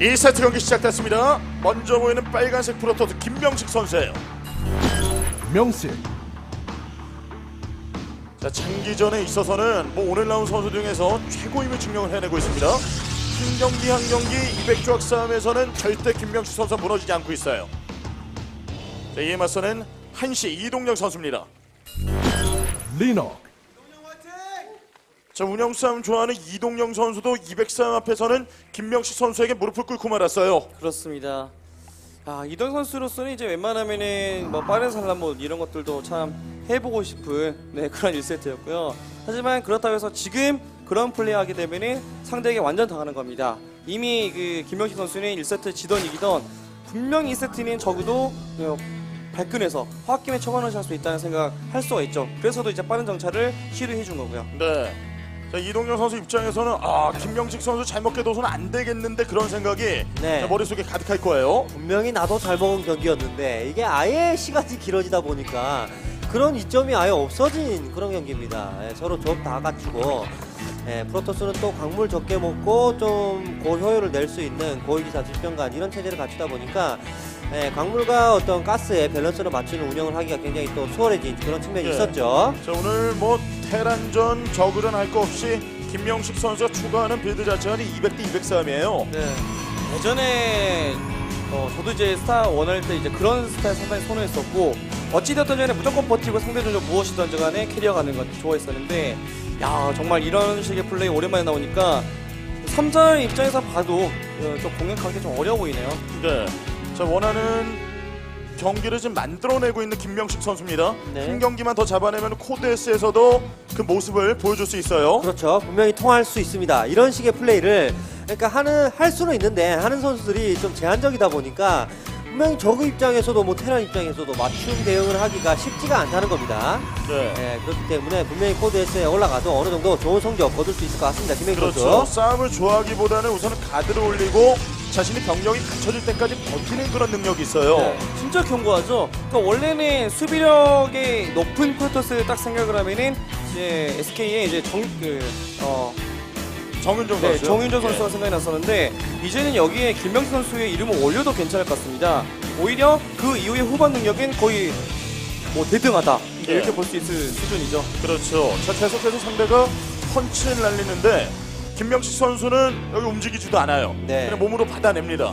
1세트 경기 시작됐습니다. 먼저 보이는 빨간색 프로토스 김명식 선수예요. 명식 자, 장기전에 있어서는 뭐 오늘 나온 선수 중에서 최고임을 증명을 해내고 있습니다. 한 경기 한 경기 200조각 싸움에서는 절대 김명식 선수가 무너지지 않고 있어요. 자, 이에 맞서는 한시 이동영 선수입니다. 리너 자, 운영 싸움 좋아하는 이동영 선수도 200 싸움 앞에서는 김명식 선수에게 무릎을 꿇고 말았어요. 그렇습니다. 아, 이동 선수로서는 이제 웬만하면은 뭐 빠른 산란못 이런 것들도 참 해보고 싶은 네, 그런 1세트였고요. 하지만 그렇다고 해서 지금 그런 플레이하게 되면은 상대에게 완전 당하는 겁니다. 이미 그 김명식 선수는 1세트 지던 이기던 분명히 2세트는 적어도 어, 발끈해서 화학김에 쳐가는 수 있다는 생각 할 수가 있죠. 그래서도 이제 빠른 정찰을 시도해 준 거고요. 네. 자, 이동영 선수 입장에서는 아, 김명식 선수 잘못 깨둬서는 안 되겠는데 그런 생각이 네. 자, 머릿속에 가득할 거예요. 분명히 나도 잘 먹은 경기였는데 이게 아예 시간이 길어지다 보니까 그런 이점이 아예 없어진 그런 경기입니다. 예, 서로 조합 다 갖추고 예, 프로토스는 또 광물 적게 먹고 좀 고효율을 낼 수 있는 고위기사 질병관 이런 체제를 갖추다 보니까 예, 광물과 어떤 가스의 밸런스를 맞추는 운영을 하기가 굉장히 또 수월해진 그런 측면이 예. 있었죠. 자, 오늘 뭐 테란전, 저그전 할 거 없이 김명식 선수가 추가하는 빌드 자체가 200대 200 싸움이에요. 네. 예전에 어, 저도 이제 스타 원할 때 이제 그런 스타일 상당히 선호했었고 어찌됐든 간에 무조건 버티고 상대 전적 무엇이든 간에 캐리어 가는 것 좋아했었는데 야 정말 이런 식의 플레이 오랜만에 나오니까 3자 입장에서 봐도 어, 좀 공략하기 좀 어려워 보이네요. 네. 자, 원하는 경기를 지금 만들어내고 있는 김명식 선수입니다. 네. 한 경기만 더 잡아내면 코드S에서도 그 모습을 보여줄 수 있어요. 그렇죠. 분명히 통할 수 있습니다. 이런 식의 플레이를 그러니까 하는 할 수는 있는데 하는 선수들이 좀 제한적이다 보니까 분명히 저그 입장에서도 뭐 테란 입장에서도 맞춤 대응을 하기가 쉽지가 않다는 겁니다. 네. 예, 그렇기 때문에 분명히 코드 S에 올라가도 어느 정도 좋은 성적 거둘 수 있을 것 같습니다. 김혜경 그렇죠. 선수. 싸움을 좋아하기보다는 우선은 가드를 올리고 자신이 병력이 갖춰질 때까지 버티는 그런 능력이 있어요. 네, 진짜 견고하죠. 그러니까 원래는 수비력이 높은 프로토스 딱 생각을 하면은 이제 SK의 이제 정 그 정윤종 네, 선수. 정윤정 선수가 생각이 났었는데 이제는 여기에 김명수 선수의 이름을 올려도 괜찮을 것 같습니다. 오히려 그 이후의 후반 능력은 거의 뭐 대등하다 예. 이렇게 볼 수 있을 수준이죠. 그렇죠. 자, 계속해서 상대가 펀치를 날리는데 김명식 선수는 여기 움직이지도 않아요. 네. 그냥 몸으로 받아냅니다.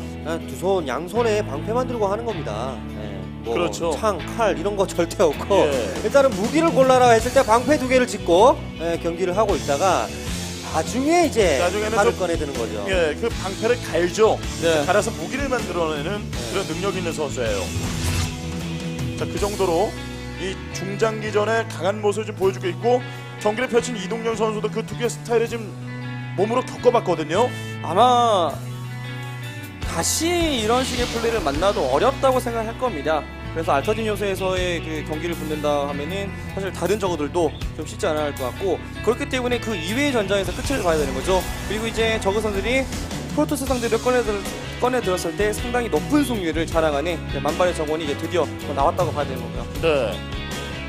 두 손 양손에 방패만 들고 하는 겁니다. 예, 뭐 그렇죠. 창, 칼 이런 거 절대 없고 예. 일단은 무기를 골라라 했을 때 방패 두 개를 짚고 예, 경기를 하고 있다가 나중에 이제 나중에는 칼을 좀- 꺼내드는 거죠. 예, 그 방패를 갈죠. 네. 갈아서 무기를 만들어내는 그런 능력 있는 선수예요. 자, 그 정도로 이 중장기전에 강한 모습을 좀 보여주고 있고 경기를 펼친 이동영 선수도 그 두 개의 스타일을 지금 몸으로 겪어봤거든요. 아마 다시 이런 식의 플레이를 만나도 어렵다고 생각할 겁니다. 그래서 알터진 요소에서의 그 경기를 붙는다 하면은 사실 다른 저거들도 좀 쉽지 할것 같고 그렇기 때문에 그 이외의 전장에서 끝을 봐야 되는 거죠. 그리고 이제 저그 선들이 프로토스 상대를 꺼내들, 꺼내들었을 때 상당히 높은 승률을 자랑하는 만발의 정원이 이제 드디어 나왔다고 봐야 되는 거고요. 네.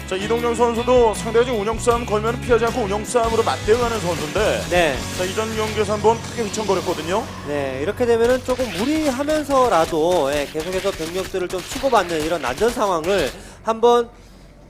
자, 이동영 선수도 상대가 지금 운영 싸움 걸면 피하지 않고 운영 싸움으로 맞대응하는 선수인데 네. 자, 이전 경기에서 한번 크게 휘청거렸거든요. 네, 이렇게 되면은 조금 무리하면서라도 예, 계속해서 병력들을 좀 치고받는 이런 난전 상황을 한번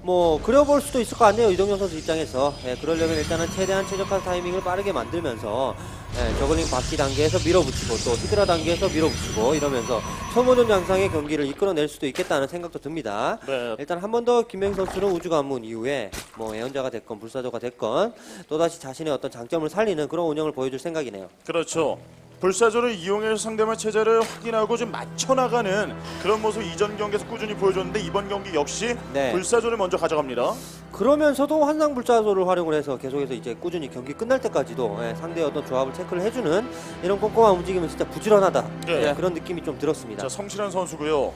뭐 그려볼 수도 있을 것 같네요 이동영 선수 입장에서 예, 그러려면 일단은 최대한 최적화 타이밍을 빠르게 만들면서 예, 저글링 바퀴 단계에서 밀어붙이고 또 히드라 단계에서 밀어붙이고 이러면서 소모전 양상의 경기를 이끌어낼 수도 있겠다는 생각도 듭니다. 네. 일단 한 번 더 김명 선수는 우주 관문 이후에 뭐 애연자가 됐건 불사조가 됐건 또다시 자신의 어떤 장점을 살리는 그런 운영을 보여줄 생각이네요. 그렇죠. 불사조를 이용해서 상대방 체제를 확인하고 좀 맞춰나가는 그런 모습 이전 경기에서 꾸준히 보여줬는데 이번 경기 역시 네. 불사조를 먼저 가져갑니다. 그러면서도 환상 불사조를 활용을 해서 계속해서 이제 꾸준히 경기 끝날 때까지도 예, 상대의 어떤 조합을 체크를 해주는 이런 꼼꼼한 움직임은 진짜 부지런하다 네. 예, 그런 느낌이 좀 들었습니다. 자, 성실한 선수고요.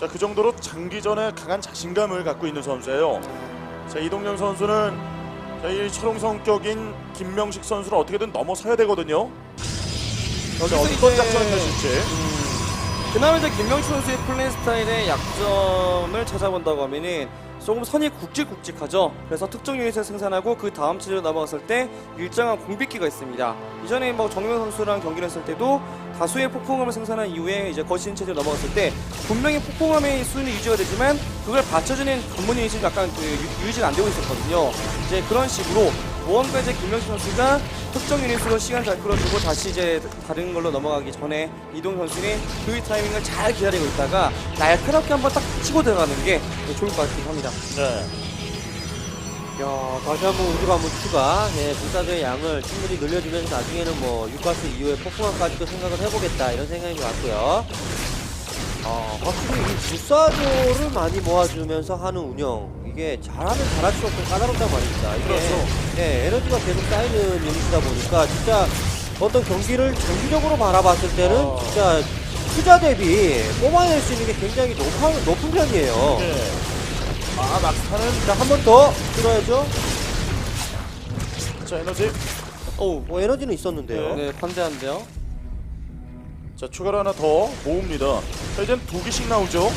자, 그 정도로 장기전에 강한 자신감을 갖고 있는 선수예요. 자, 이동영 선수는 자, 이 철옹 성격인 김명식 선수를 어떻게든 넘어서야 되거든요. 자, 여기서 어떤 작전을 펼칠지. 그나마 이제 김명수 선수의 플레이 스타일의 약점을 찾아본다고 하면은 조금 선이 굵직굵직하죠. 그래서 특정 유닛을 생산하고 그 다음 체제로 넘어갔을 때 일정한 공백기가 있습니다. 이전에 뭐 정명 선수랑 경기를 했을 때도 다수의 폭풍함을 생산한 이후에 이제 거신 체제로 넘어갔을 때 분명히 폭풍함의 수준이 유지가 되지만 그걸 받쳐주는 전문 유닛이 약간 그 유- 유지가 안 되고 있었거든요. 이제 그런 식으로 무언가 이제 김명수 선수가 특정 유닛으로 시간 잘 끌어주고 다시 이제 다른 걸로 넘어가기 전에 이동 선수는 그 타이밍을 잘 기다리고 있다가 날카롭게 한번 딱 치고 들어가는 게 좋을 것 같긴 합니다. 네. 야, 다시 한번 우주가 한번 추가. 예, 불사조의 양을 충분히 늘려주면서 나중에는 뭐 육가스 이후에 폭풍함까지도 생각을 해보겠다 이런 생각인 것 같고요. 아, 확실히 이 불사조를 많이 모아주면서 하는 운영 이게 잘하면 잘할수록 좀 까다롭단 말입니다. 이게 그렇죠. 예, 에너지가 계속 쌓이는 유닛이다 보니까 진짜 어떤 경기를 장기적으로 바라봤을 때는 어. 진짜 투자 대비 뽑아낼 수 있는 게 굉장히 높은, 높은 편이에요. 네. 아 막타는 자, 한 번 더 들어야죠. 자 에너지 어우, 뭐 에너지는 있었는데요. 네, 판대한데요. 자 추가로 하나 더 모읍니다. 자 이젠 두 개씩 나오죠.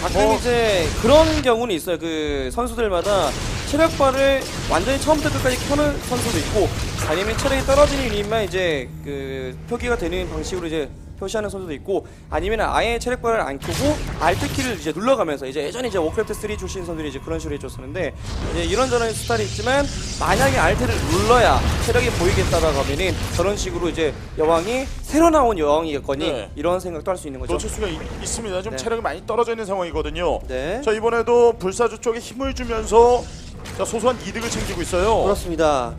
가끔 어. 이제 그런 경우는 있어요. 그 선수들마다 체력바를 완전히 처음부터 끝까지 켜는 선수도 있고 아니면 체력이 떨어지는 유닛만 이제 그 표기가 되는 방식으로 이제 표시하는 선수도 있고 아니면 아예 체력바를 안 켜고 알트 키를 이제 눌러가면서 이제 예전에 이제 워크래프트 3 출신 선수들이 이제 그런 식으로 해줬었는데 이제 이런저런 스타일이 있지만 만약에 알트를 눌러야 체력이 보이겠다라고 하면은 저런 식으로 이제 여왕이 새로 나온 여왕이겠거니 네. 이런 생각도 할 수 있는 거죠. 놓칠 수가 있, 습니다 지금 네. 체력이 많이 떨어져 있는 상황이거든요. 네. 자 이번에도 불사조 쪽에 힘을 주면서 자, 소소한 이득을 챙기고 있어요. 그렇습니다.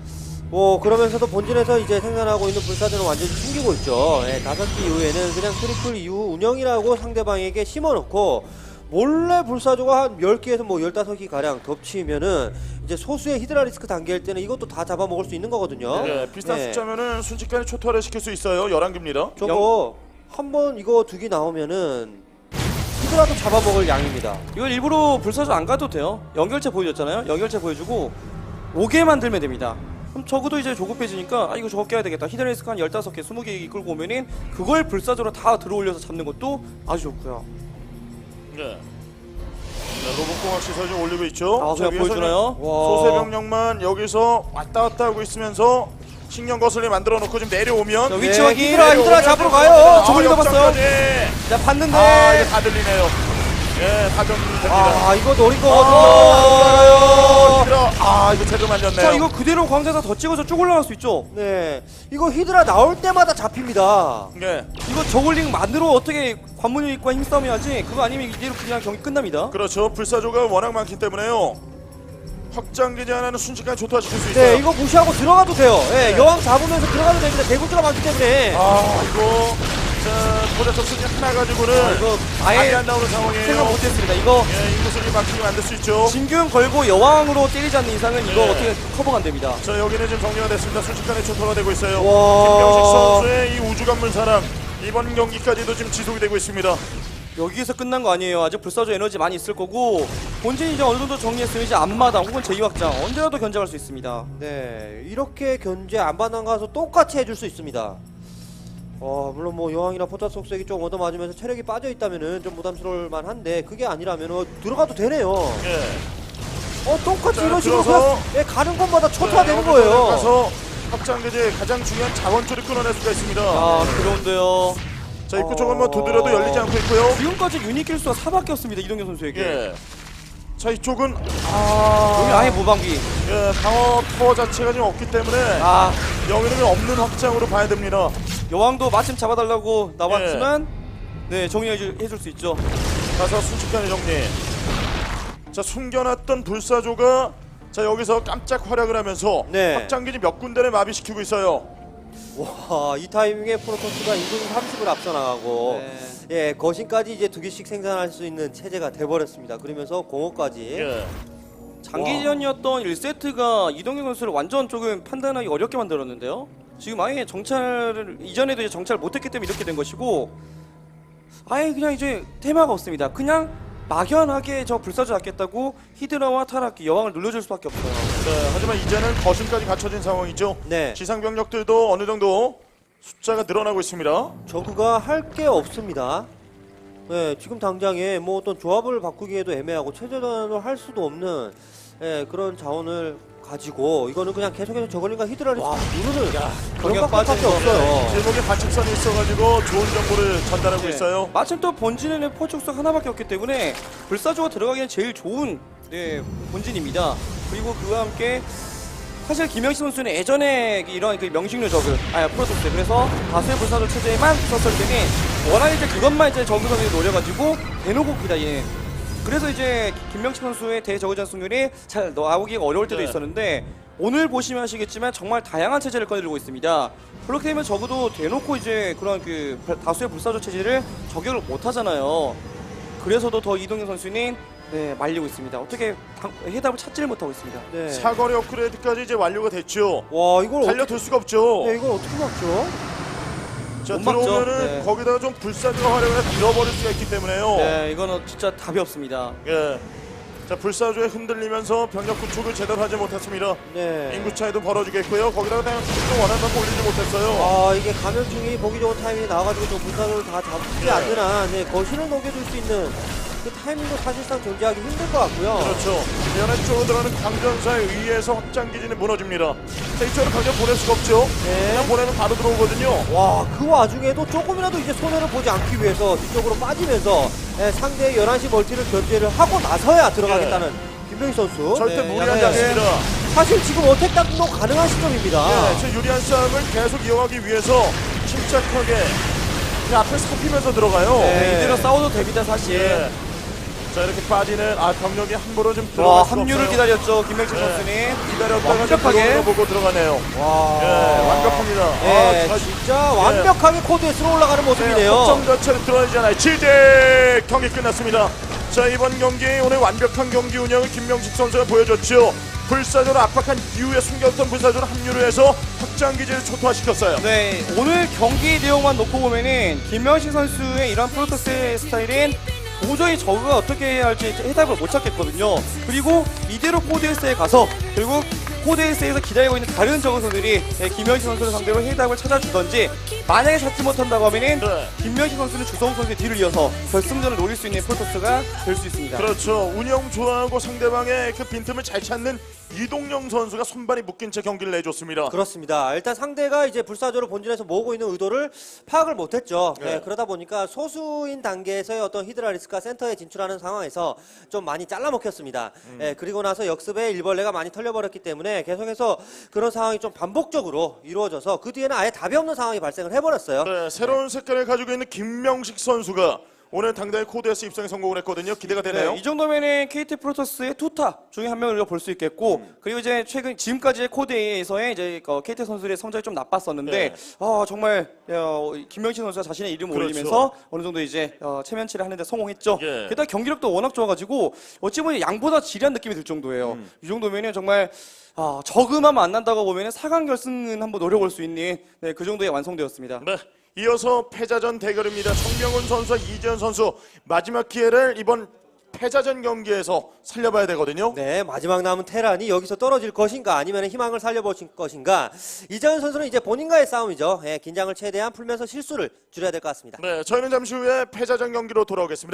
뭐 그러면서도 본진에서 이제 생산하고 있는 불사조는 완전히 숨기고 있죠. 예, 다섯 기 이후에는 그냥 트리플 이후 운영이라고 상대방에게 심어놓고 몰래 불사조가 한 10기에서 뭐 15기 가량 덮치면은 이제 소수의 히드라리스크 단계일 때는 이것도 다 잡아먹을 수 있는 거거든요. 네, 비슷한 네. 숫자면은 순식간에 초토화를 시킬 수 있어요. 11개입니다. 저거 한 번 이거 두기 나오면은 히드라도 잡아먹을 양입니다. 이걸 일부러 불사조 안 가도 돼요. 연결체 보여줬잖아요. 연결체 보여주고 오게 만들면 됩니다. 그럼 적어도 이제 조급해지니까 아 이거 저거 깨야 되겠다. 히드레이스크 한 15개, 20개 이끌고 오면은 그걸 불사조로 다 들어올려서 잡는 것도 아주 좋고요. 네. 자, 로봇공학 시설 좀 올리고 있죠. 아, 자, 그냥 보여주나요? 소세 병력만 여기서 왔다 갔다 하고 있으면서 신경 거슬리 만들어 놓고 지금 내려오면 자, 위치 네, 확인. 히드라, 히드라 잡으러 가요. 아, 저걸 잡았어요. 자, 봤는데 아, 이거 다 들리네요. 예, 다 정리됩니다. 아 이거 노린 아, 거거든요. 들어. 아, 이거 제대로 말렸네요. 자, 이거 그대로 광자사 더 찍어서 쭉 올라갈 수 있죠. 네, 이거 히드라 나올 때마다 잡힙니다. 네, 이거 저글링 만들어 어떻게 관문 유닛과 힘싸움이 하지? 그거 아니면 이대로 그냥 경기 끝납니다. 그렇죠. 불사조가 워낙 많기 때문에요. 확장 기지 하나는 순식간에 조타시킬 수 있어요. 네, 이거 무시하고 들어가도 돼요. 예, 네. 여왕 잡으면서 들어가도 됩니다. 대군주가 많기 때문에. 아, 이거 자, 보자 접수기 하나 가지고는 이거 아예 아예 안 나오는 상황이에요. 생각 못했습니다. 이거 예, 인구수를 막히게 만들 수 있죠. 진균 걸고 여왕으로 때리지 않는 이상은 이거 네. 어떻게 커버가 안 됩니다. 자, 여기는 지금 정리가 됐습니다. 순식간에 초토가 되고 있어요. 와. 김명식 선수의 이 우주 관문 사랑 이번 경기까지도 지금 지속이 되고 있습니다. 여기서 끝난 거 아니에요. 아직 불사조 에너지 많이 있을 거고 본진이 이제 어느 정도 정리했으면 이제 앞마당 혹은 제2 확장 언제라도 견제할 수 있습니다. 네, 이렇게 견제 안반항 가서 똑같이 해줄 수 있습니다. 어, 물론 뭐 여왕이나 포탑 속색이 좀 얻어맞으면서 체력이 빠져 있다면은 좀 부담스러울 만한데 그게 아니라면 어, 들어가도 되네요. 예. 어, 똑같이 자, 이런 식으로 들어서. 그냥 예, 가는 곳마다 초토화되는 자, 거예요. 가서 확장 기지 가장 중요한 자원줄을 끊어낼 수가 있습니다. 아 그런데요. 자, 입구 쪽은 뭐 두드려도 열리지 않고 있고요. 지금까지 유닛 kil수가 4밖에 없습니다. 이동현 선수에게. 예. 자, 이쪽은 여기 아, 아예 무방비. 예, 방어 파워 자체가 지금 없기 때문에 아 여기는 없는 확장으로 봐야 됩니다. 여왕도 마침 잡아달라고 나왔지만 예. 네 정리해줄 해줄 수 있죠. 가서 순식간에 정리. 자 숨겨놨던 불사조가 자 여기서 깜짝 활약을 하면서 네. 확장기지 몇 군데를 마비시키고 있어요. 와, 이 타이밍에 프로토스가 인구수 30을 앞서 나가고 네. 예, 거신까지 이제 두 개씩 생산할 수 있는 체제가 돼 버렸습니다. 그러면서 공업까지 예. 장기전이었던 1세트가 이동현 선수를 완전 조금 판단하기 어렵게 만들었는데요. 지금 아예 정찰을 이전에도 이제 정찰 못했기 때문에 이렇게 된 것이고 아예 그냥 이제 테마가 없습니다. 그냥 막연하게 저 불사조 잡겠다고 히드라와 타락기 여왕을 눌러줄 수밖에 없어요. 네, 하지만 이제는 거신까지 갖춰진 상황이죠. 네. 지상 병력들도 어느 정도 숫자가 늘어나고 있습니다. 저그가 할 게 없습니다. 예, 지금 당장에 뭐 어떤 조합을 바꾸기에도 애매하고 체제전을 할 수도 없는 예, 그런 자원을 가지고 이거는 그냥 계속해서 저걸링과 히드라를 누르는 그런 거. 없어요. 길목에 관측선이 있어가지고 좋은 정보를 전달하고 네. 있어요. 마침 또 본진에는 포축석 하나밖에 없기 때문에 불사조가 들어가기엔 제일 좋은 네, 본진입니다. 그리고 그와 함께 사실 김영식 선수는 예전에 이런 그 명식류 저그, 아 프로토스 그래서 다수의 불사조 체제에만 썼을 때는 워낙 이제 그것만 이제 저그 선수들이 노려가지고 대놓고 기다리는 그래서 이제 김명식 선수의 대저그 전승률이 잘 나오기가 어려울 때도 네. 있었는데 오늘 보시면 아시겠지만 정말 다양한 체제를 꺼내들고 있습니다. 그렇게 되면 적어도 대놓고 이제 그런 그 다수의 불사조 체제를 저격을 못 하잖아요. 그래서도 더 이동현 선수는 네, 말리고 있습니다. 어떻게 방- 해답을 찾지를 못하고 있습니다. 네. 사거리 업그레이드까지 이제 완료가 됐죠. 와 이걸 어떻게, 달려들 수가 없죠. 네, 이걸 어떻게 막죠? 자 못 막죠. 들어오면은 네. 거기다가 좀 불사조가 활용해서 밀어버릴 수가 있기 때문에요. 네, 이거는 진짜 답이 없습니다. 예. 자 불사조에 흔들리면서 병력 구축을 제대로 하지 못했습니다. 네. 인구 차이도 벌어지겠고요. 거기다가 그냥 수도 원하는 만큼 올리지 못했어요. 아 이게 감염충이 보기 좋은 타이밍이 나와가지고 좀 불사를 다 잡지 네. 한 네, 거실을 녹여줄 수 있는 그 타이밍도 사실상 존재하기 힘들 것 같고요. 그렇죠. 연안 쪽으로 들어가는 광전사에 의해서 확장 기지는 무너집니다. 자, 이쪽으로 병력 보낼 수가 없죠. 네. 그냥 보내면 바로 들어오거든요. 와, 그 와중에도 조금이라도 이제 손해를 보지 않기 위해서 뒤쪽으로 빠지면서 예, 상대의 11시 멀티를 견제를 하고 나서야 들어가겠다는 김명희 선수. 절대 네, 무리하지 네. 않습니다. 사실 지금 어택 당도 가능한 시점입니다. 예, 저 유리한 싸움을 계속 이어가기 위해서 침착하게 그 앞에 살피면서 들어가요. 네, 이대로 싸워도 됩니다, 사실. 예. 자 이렇게 빠지는 아 병력이 함부로 좀 와, 들어갈 수가 합류를 없어요. 기다렸죠, 김명식 네. 선수는. 기다렸다가 완벽하게. 보고 들어가네요. 와. 예, 완벽합니다. 예, 아, 자, 진짜 완벽하게 코드에서 올라가는 모습이네요. 확정 자체를 드러내잖아요. 지대 경기 끝났습니다. 자 이번 경기 오늘 완벽한 경기 운영을 김명식 선수가 보여줬죠. 불사조를 압박한 이후에 숨겼던 불사조를 합류를 해서 확장 기지를 초토화시켰어요. 네, 오늘 경기 내용만 놓고 보면은 김명식 선수의 이런 프로토스의 스타일은 도저히 저그가 어떻게 해야 할지 해답을 못 찾겠거든요. 그리고 이대로 코드에스에 가서 결국 코드에스에서 기다리고 있는 다른 저그 선수들이 네, 김명식 선수를 상대로 해답을 찾아주던지 만약에 찾지 못한다고 하면은 네. 김명식 선수는 주성우 선수의 뒤를 이어서 결승전을 노릴 수 있는 프로토스가 될 수 있습니다. 그렇죠. 운영 좋아하고 상대방의 그 빈틈을 잘 찾는 이동영 선수가 손발이 묶인 채 경기를 내줬습니다. 그렇습니다. 일단 상대가 이제 불사조를 본진에서 모으고 있는 의도를 파악을 못했죠. 네. 네, 그러다 보니까 소수인 단계에서의 어떤 히드라리스크가 센터에 진출하는 상황에서 좀 많이 잘라먹혔습니다. 음. 네, 그리고 나서 역습에 일벌레가 많이 털 려버렸기 때문에 계속해서 그런 상황이 좀 반복적으로 이루어져서 그 뒤에는 아예 답이 없는 상황이 발생을 해버렸어요. 네, 새로운 색깔을 가지고 있는 김명식 선수가 오늘 당당히 코드에서 입성에 성공을 했거든요. 기대가 되네요. 네, 이 정도면은 KT 프로토스의 투타 중에 한 명을 볼수 있겠고 음. 그리고 이제 최근 지금까지의 코드에서의 이제 어, KT 선수들의 성적이 좀 나빴었는데 네. 아 정말 어, 김명신 선수가 자신의 이름을 그렇죠. 올리면서 어느 정도 이제 어, 체면치를 하는데 성공했죠. 예. 게다가 경기력도 워낙 좋아가지고 어찌 보면 양보다 지리한 느낌이 들 정도예요. 음. 이 정도면은 정말 아, 저그만 만난다고 보면은 4강 결승은 한번 노려볼 수 있는 네, 그 정도의 완성되었습니다. 네, 이어서 패자전 대결입니다. 정명훈 선수와 이재현 선수 마지막 기회를 이번 패자전 경기에서 살려봐야 되거든요. 네, 마지막 남은 테란이 여기서 떨어질 것인가 아니면 희망을 살려보실 것인가. 이재현 선수는 이제 본인과의 싸움이죠. 예, 긴장을 최대한 풀면서 실수를 줄여야 될 것 같습니다. 네, 저희는 잠시 후에 패자전 경기로 돌아오겠습니다.